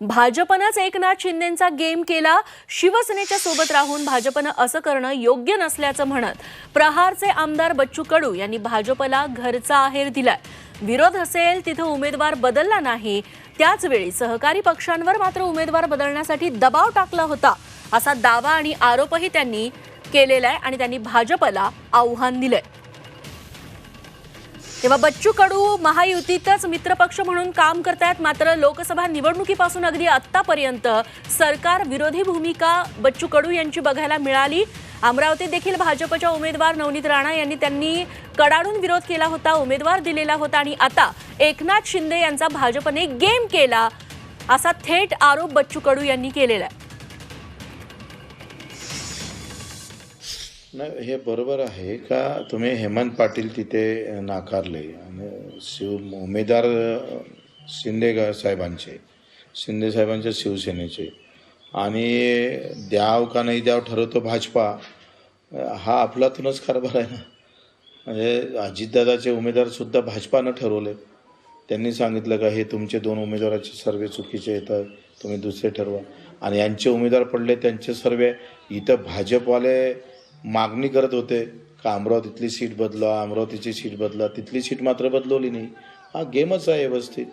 भाजपनंच Eknath शिंदेचा game केला. शिवसेनेच्या सोबत राहून भाजपनं असं करणं योग्य नसल्याचं म्हणत प्रहारचे आमदार बच्चू कडू यांनी भाजपला घरचा आहेर दिलाय. विरोध असेल तिथं उमेदवार बदलला नाही. त्याचवेळी सहकारी पक्षांवर मात्र उमेदवार बदलण्यासाठी दबाव टाकला होता. असा दावा आणि आरोपही त्यांनी केलेला आहे आणि त्यांनी भाजपला आव्हान दिलंय. तेव्हा बच्चू कडू महायुतीतच मित्रपक्ष म्हणून काम करतायत. मात्र लोकसभा निवडणुकीपासून अगदी आत्तापर्यंत सरकार विरोधी भूमिका बच्चू कडू यांची बघायला मिळाली. अमरावतीत देखील भाजपच्या उमेदवार नवनीत राणा यांनी त्यांनी कडाडून विरोध केला होता उमेदवार दिलेला होता आणि आता एकनाथ शिंदे यांचा भाजपने गेम केला असा थेट आरोप बच्चू कडू यांनी केलेला आहे. नाही हे बरोबर आहे का? तुम्ही हेमंत पाटील तिथे नाकारले आणि शिव उमेदवार शिंदे साहेबांचे शिंदे साहेबांच्या शिवसेनेचे. आणि द्याव का नाही द्याव ठरवतो भाजपा हा आपलातूनच कारभार आहे ना. म्हणजे अजितदादाचे उमेदवारसुद्धा भाजपानं ठरवले. त्यांनी सांगितलं का हे तुमचे दोन उमेदवाराचे सर्वे चुकीचे येतात तुम्ही दुसरे ठरवा. आणि यांचे उमेदवार पडले त्यांचे सर्वे. इथं भाजपवाले मागणी करत होते का अमरावतीतली सीट बदला अमरावतीची सीट बदला तिथली सीट मात्र बदलवली नाही. हा गेमच आहे व्यवस्थित.